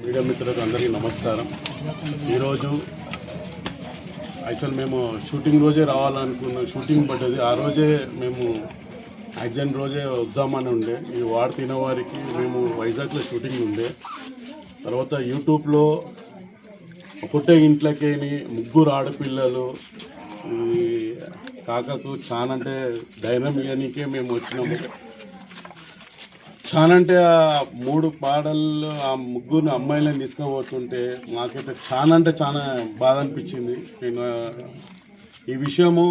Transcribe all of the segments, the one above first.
Media మిత్రులకు అందరికీ నమస్కారం. ఈరోజు యాక్చువల్ మేము షూటింగ్ రోజే రావాలనుకున్నాం షూటింగ్ పడ్డది. ఆ రోజే మేము యాక్సిడెంట్ రోజే వద్దామని ఉండే. ఈ వార్డు తినవారికి మేము వైజాగ్లో షూటింగ్ ఉండే. తర్వాత యూట్యూబ్లో ఒకటే ఇంట్లోకి ముగ్గురు ఆడపిల్లలు కాకకు చాలా అంటే ధైర్యం ఇవ్వడానికే మేము వచ్చినాము. చాలా అంటే ఆ మూడు పాడలు ఆ ముగ్గురు అమ్మాయిలను తీసుకుపోతుంటే నాకైతే చాలా అంటే చాలా బాధ అనిపించింది. నేను ఈ విషయము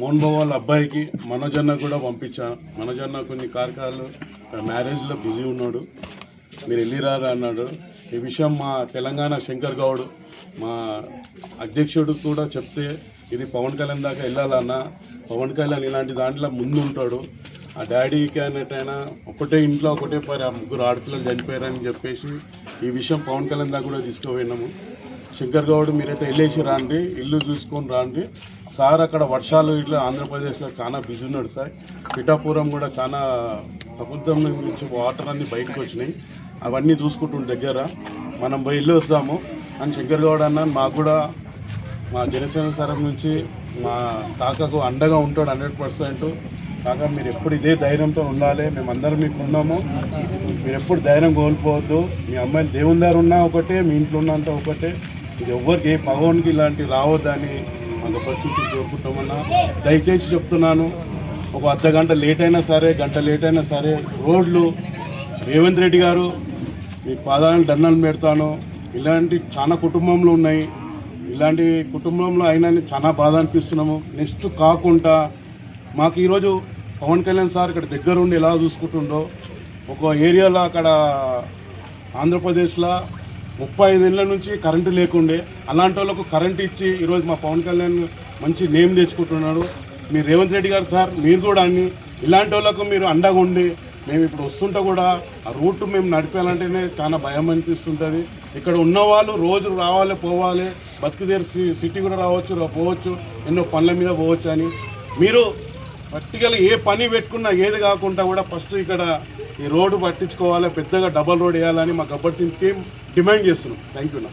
మోహన్ బాబు వాళ్ళ అబ్బాయికి మనోజన్న కూడా పంపించాను మనోజ్ అన్న కొన్ని కార్యక్రమాలు మ్యారేజ్లో బిజీ ఉన్నాడు. మీరు వెళ్ళిరారా అన్నాడు. ఈ విషయం మా తెలంగాణ శంకర్ గౌడ్ మా అధ్యక్షుడు కూడా చెప్తే ఇది పవన్ కళ్యాణ్ దాకా వెళ్ళాలన్నా పవన్ కళ్యాణ్ ఇలాంటి దాంట్లో ముందు ఉంటాడు ఆ డాడీకి అన్నట్టయినా ఒకటే ఇంట్లో ఒకటే పరి ఆ ముగ్గురు ఆడపిల్లలు చనిపోయారని చెప్పేసి ఈ విషయం పవన్ కళ్యాణ్ దాకా కూడా తీసుకుపోయినాము. శంకర్ గౌడ్ మీరైతే వెళ్ళేసి రాండి ఇల్లు చూసుకొని రాండి. సార్ అక్కడ వర్షాలు ఇట్లా ఆంధ్రప్రదేశ్లో చాలా బిజీ ఉన్నాడు సార్. పిఠాపురం కూడా చాలా సముద్రం నుంచి వాటర్ అన్నీ బయటకు వచ్చినాయి. అవన్నీ చూసుకుంటుండే దగ్గర. మనం పోయి ఇల్లు వస్తాము. అని శంకర్ గౌడ్ అన్న మాకు కూడా మా జనసేన సరం నుంచి మా కాకకు అండగా ఉంటాడు హండ్రెడ్ పర్సెంట్. కాక మీరు ఎప్పుడు ఇదే ధైర్యంతో ఉండాలి. మేమందరం మీకు ఉన్నాము. మీరు ఎప్పుడు ధైర్యం కోల్పోవద్దు. మీ అమ్మాయిలు దేవుని దగ్గర ఉన్నా ఒకటే మీ ఇంట్లో ఉన్నంత ఒకటే. ఇది ఎవ్వరికి ఏ పగవానికి ఇలాంటివి రావద్దని మాకు పరిస్థితి కోరుకుంటామన్నా. దయచేసి చెప్తున్నాను. ఒక అర్ధ గంట లేట్ అయినా సరే గంట లేట్ అయినా సరే రోడ్లు రేవంత్ రెడ్డి గారు మీ పాదాలను దండాలు పెడతాను. ఇలాంటి చాలా కుటుంబంలో ఉన్నాయి. ఇలాంటి కుటుంబంలో అయినా చాలా బాధ అనిపిస్తున్నాము. నెక్స్ట్ కాకుండా మాకు ఈరోజు పవన్ కళ్యాణ్ సార్ ఇక్కడ దగ్గరుండి ఎలా చూసుకుంటుండో ఒక ఏరియాలో అక్కడ ఆంధ్రప్రదేశ్లో ముప్పై ఐదేళ్ళ నుంచి కరెంటు లేకుండే అలాంటి వాళ్ళకు కరెంటు ఇచ్చి ఈరోజు మా పవన్ కళ్యాణ్ మంచి నేమ్ తెచ్చుకుంటున్నాడు. మీ రేవంత్ రెడ్డి గారు సార్ మీరు కూడా అన్ని ఇలాంటి వాళ్ళకు మీరు అండగా ఉండి మేము ఇప్పుడు వస్తుంటే కూడా ఆ రూట్ మేము నడిపేయాలంటేనే చాలా భయం అనిపిస్తుంటుంది. ఇక్కడ ఉన్న వాళ్ళు రోజు రావాలి పోవాలి బతుకుదేరు సిటీ కూడా రావచ్చు పోవచ్చు ఎన్నో పనుల మీద పోవచ్చు అని. మీరు పర్టికల్ ఏ పని పెట్టుకున్నా ఏది కాకుండా కూడా ఫస్ట్ ఇక్కడ ఈ రోడ్డు పట్టించుకోవాలి పెద్దగా డబల్ రోడ్ వేయాలని మా గబ్బర్ సింగ్ టీం డిమాండ్ చేస్తున్నాం. థ్యాంక్ యూ నా.